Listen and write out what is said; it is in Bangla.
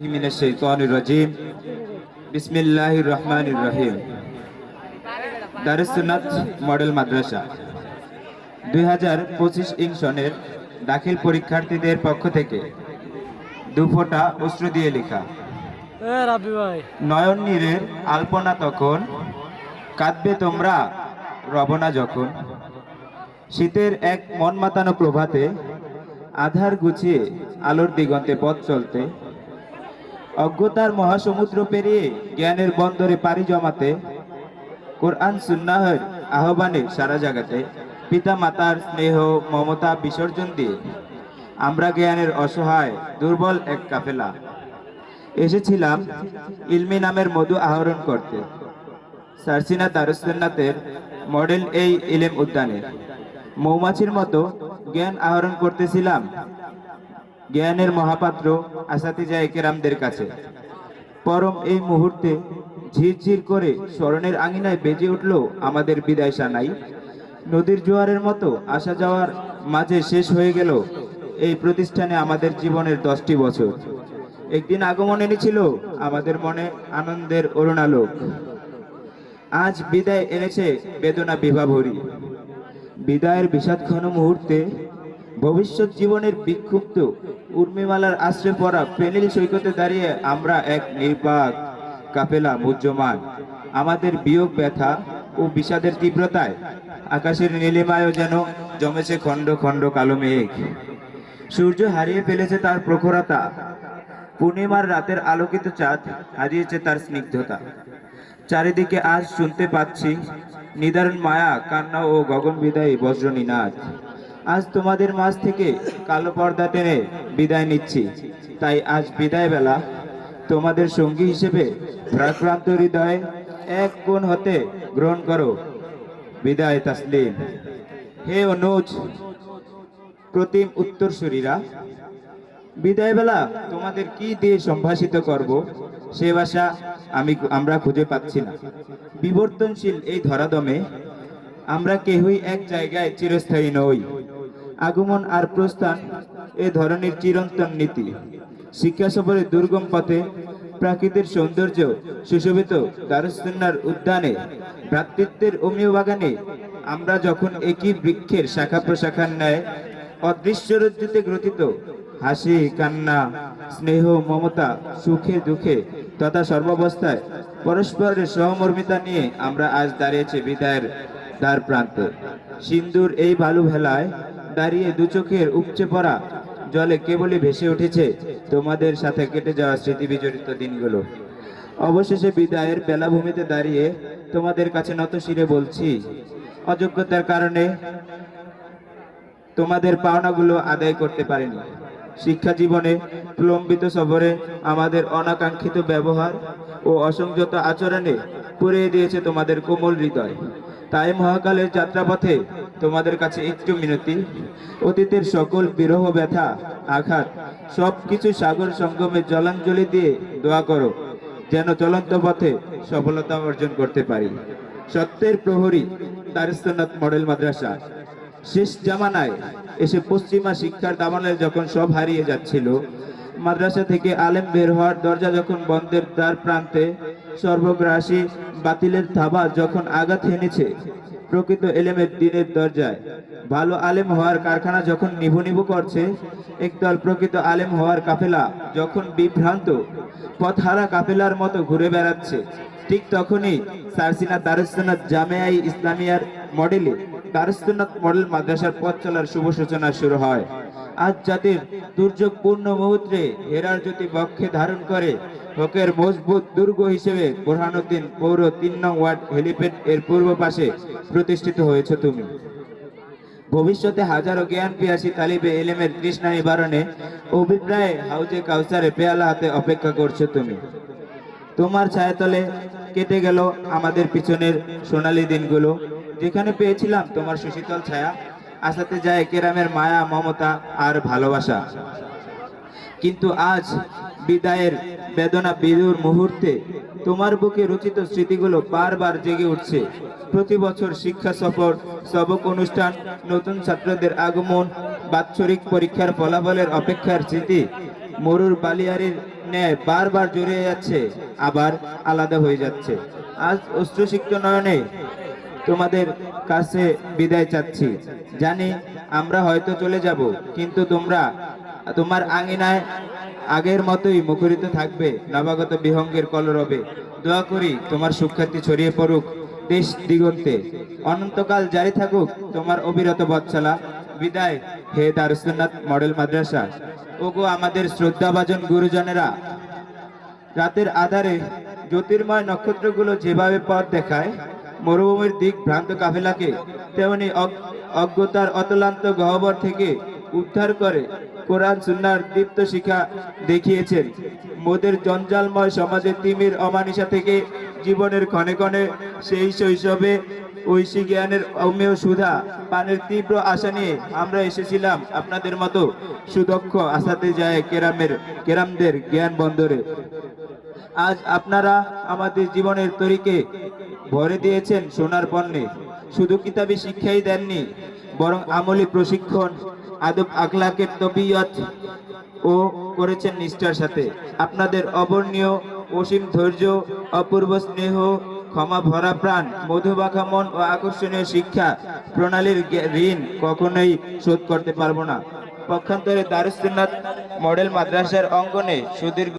من الشيطان الرجيم بسم الله الرحمن الرحيم দারুসুন্নাত মডেল মাদ্রাসা দুই হাজার পঁচিশ ইং সনের দাখিল পরীক্ষার্থীদের পক্ষ থেকে দুফোটা অশ্রু দিয়ে লেখা এ রাবি ভাই নয়ন নীরের আলপনা তখন কাঁদবে তোমরা রবনা যখন শীতের এক মন মাতানো প্রভাতে আধার গুছিয়ে আলোর দিগন্তে পথ চলতে অজ্ঞতার মহাসমুদ্র পেরিয়ে জ্ঞানের বন্দরে পাড়ি জমাতে, কোরআন, সুন্নাহের আহ্বানে সারা জাগাতে পিতা মাতার স্নেহ, মমতা বিসর্জন দিয়ে আমরা জ্ঞানের অসহায়, দুর্বল এক কাফেলা। এসেছিলাম ইলমি নামের মধু আহরণ করতে। সারসিনা দারুসুন্নাতের মডেল এই ইলেম উদ্যানে। মৌমাছির মতো জ্ঞান আহরণ করতেছিলাম জ্ঞানের মহাপাত্র আসাতিজা একেরামদের কাছে। পরম এই মুহূর্তে ঝিরঝির করে স্মরণের আঙিনায় বেজে উঠল আমাদের বিদায় সানাই। নদীর জোয়ারের মতো আসা যাওয়ার মাঝে শেষ হয়ে গেল এই প্রতিষ্ঠানে আমাদের জীবনের দশটি বছর। একদিন আগমন এনেছিল আমাদের মনে আনন্দের অরুণালোক। আজ বিদায় এনেছে বেদনা বিভাভরি। বিদায়ের বিষাদঘন মুহূর্তে ভবিষ্যৎ জীবনের বিক্ষুব্ধ উর্মিমালার আশ্রয় পড়া পেনিল সৈকতে দাঁড়িয়ে আমরা এক নির্বাক কাপেলা মুজ্জমান আমাদের বিয়োগ ব্যথা ও বিষাদের তীব্রতায় আকাশের নীলিমায়ও যেন জমেছে খণ্ড খণ্ড কালো মেঘ। সূর্য হারিয়ে ফেলেছে তার প্রখরতা। পূর্ণিমার রাতের আলোকিত চাঁদ হারিয়েছে তার স্নিগ্ধতা। চারিদিকে আজ শুনতে পাচ্ছি নিদারুণ মায়া, কান্না ও গগন বিদায়ী বজ্রনীনাদ। আজ তোমাদের মাঝ থেকে কালো পর্দা টেনে বিদায় নিচ্ছি। তাই আজ বিদায় বেলা তোমাদের সঙ্গী হিসেবে ভ্রাক্রান্ত হৃদয়ে এক কোণ হতে গ্রহণ করো। বিদায় তাসলিম। হে অনুজ, প্রতিম উত্তরসূরীরা বিদায় বেলা তোমাদের কি দিয়ে সম্ভাষিত করব? সে ভাষা আমি আমরা খুঁজে পাচ্ছি না। বিবর্তনশীল এই ধরাদমে আমরা কেহই এক জায়গায় চিরস্থায়ী নই। আগমন আর প্রস্থান এ ধরনের চিরন্তন নীতি। শিক্ষা সফরের দুর্গম পথে প্রাকৃতিক সৌন্দর্য সুশোভিত দারুসুন্নার উদ্যানে ভ্রাতৃত্বের অমীয় বাগানে আমরা যখন একই বৃক্ষের শাখা প্রশাখার ন্যায় অদৃশ্য রজ্জুতে গ্রথিত, হাসি, কান্না, স্নেহ, মমতা, সুখে দুঃখে তথা সর্বাবস্থায় পরস্পরের সহমর্মিতা নিয়ে আমরা আজ দাঁড়িয়েছি বিদায়ের দ্বার প্রান্তে সিন্দুর এই বালু ভেলায় দাঁড়িয়ে দু চোখের উপচে পড়া জলে কেবলই ভেসে উঠেছে। তোমাদের সাথে কেটে যাওয়া স্মৃতি বিজড়িত দিনগুলো। অবশেষে বিদায়ের বেলাভূমিতে দাঁড়িয়ে তোমাদের কাছে নত শিরে বলছি, অযোগ্যতার কারণে তোমাদের পাওনাগুলো আদায় করতে পারেনি। শিক্ষা জীবনে প্রলম্বিত সফরে আমাদের অনাকাঙ্ক্ষিত ব্যবহার ও অসংযত আচরণে পুড়িয়ে দিয়েছে তোমাদের কোমল হৃদয়। তাই মহাকালের যাত্রাপথে তোমাদের কাছে একটু মিনতি। অতীতের সকল বিরহ ব্যথা, আঘাত সব কিছু সাগর সঙ্গমে জলাঞ্জলি দিয়ে দোয়া করো, যেন চলন্ত পথে সফলতা অর্জন করতে পারি। সত্যের প্রহরী, দারিস্তনাথ মডেল মাদ্রাসা। শেষ জামানায় এসে পশ্চিমা শিক্ষার দামানে যখন সব হারিয়ে যাচ্ছিল, মাদ্রাসা থেকে আলেম বের হওয়ার দরজা যখন বন্ধের দ্বার প্রান্তে সর্বগ্রাসী বাতিলের থাবা যখন আঘাত হেনেছে প্রকৃত এলেমের দিনের দরজায়। ভালো আলেম হওয়ার কারখানা যখন নিভু নিভু করছে, একদল প্রকৃত আলেম হওয়ার কাফেলা যখন বিভ্রান্ত, পথহারা কাফেলার মতো ঘুরে বেড়াচ্ছে। ঠিক তখনই সারসিনা দারুসনাথ জামেয়াই ইসলামিয়ার মডেলে দারুসনাথ মডেল মাদ্রাসার পথ চলার শুভ সূচনা শুরু হয়। আজ জাতির দুর্যোগপূর্ণ মুহূর্তে হেরার জ্যোতি বক্ষে ধারণ করে হকের মজবুত দুর্গ হিসেবে বোরহানুদ্দিন পৌর তিন নং ওয়ার্ড হেলিপ্যাড এর পূর্ব পাশে প্রতিষ্ঠিত হয়েছে তুমি। ভবিষ্যতে হাজারো জ্ঞান পিয়াসী তালিবে এলেমের তৃষ্ণা নিবারণে অভিপ্রায় হাউজে কাউসারে পেয়ালা হাতে অপেক্ষা করছ তুমি। তোমার ছায়াতলে কেটে গেল আমাদের পিছনের সোনালী দিনগুলো। যেখানে পেয়েছিলাম তোমার সুশীতল ছায়া আসাতে যায় কেরামের মায়া, মমতা আর ভালোবাসা। কিন্তু আজ বিদায়ের বেদনা বিদুর মুহূর্তে তোমার বুকে রচিত স্মৃতিগুলো বারবার জেগে উঠছে। প্রতি বছর শিক্ষা সফর, সবক অনুষ্ঠান, নতুন ছাত্রদের আগমন, বাৎসরিক পরীক্ষার ফলাফলের অপেক্ষার স্মৃতি মরুর বালিয়ারির ন্যায় বারবার জড়িয়ে যাচ্ছে, আবার আলাদা হয়ে যাচ্ছে। আজ উচ্চশিক্ষা নয়নে তোমাদের কাছে বিদায় চাচ্ছি। জানি আমরা হয়তো চলে যাব, কিন্তু তোমরা তোমার আঙিনায় আগের মতোই মুখরিত থাকবে, নবাগত বিহঙ্গের কলরবে। দোয়া করি তোমার সুখ্যাতি ছড়িয়ে পড়ুক দেশ দিগন্তে। অনন্তকাল জারি থাকুক তোমার অবিরত বৎসলা। বিদায়, হে দারুসুন্নাথ মডেল মাদ্রাসা। ওগো আমাদের শ্রদ্ধাভাজন গুরুজনেরা, রাতের আধারে জ্যোতির্ময় নক্ষত্রগুলো যেভাবে পথ দেখায়, মরুভূমির দিক ভ্রান্ত কাফেলাকে, তেমনি অজ্ঞ- অজ্ঞতার অতলান্ত গহ্বর থেকে উদ্ধার করে। কোরআন সুন্নার দীপ্ত শিখা দেখিয়েছেন। মোদের জঞ্জালময় সমাজের তিমির অমানিসা থেকে জীবনের ক্ষণে ক্ষণে সেই শৈশবে ঐশী জ্ঞানের অমেয় সুধা, পানের তীব্র আশা নিয়ে আমরা এসেছিলাম আপনাদের মতো সুদক্ষ, আসাতে যায় কেরামের, কেরামদের জ্ঞান বন্দরে। আজ আপনারা আমাদের জীবনের তরিকে ভরে দিয়েছেন সোনার পণ্যে। শুধু কিতাবি শিক্ষাই দেননি, বরং আমলি প্রশিক্ষণ আদব আখলাকের তবিয়ত ও করেছেন নিষ্ঠার সাথে। আপনাদের অবর্ণীয় অসীম ধৈর্য, অপূর্ব স্নেহ, ক্ষমা ভরা প্রাণ মধুবাখা মন ও আকর্ষণীয় শিক্ষা, প্রণালীর ঋণ কখনোই শোধ করতে পারব না। পক্ষান্তরে দারুসুন্নাথ মডেল মাদ্রাসার অঙ্গনে সুদীর্ঘ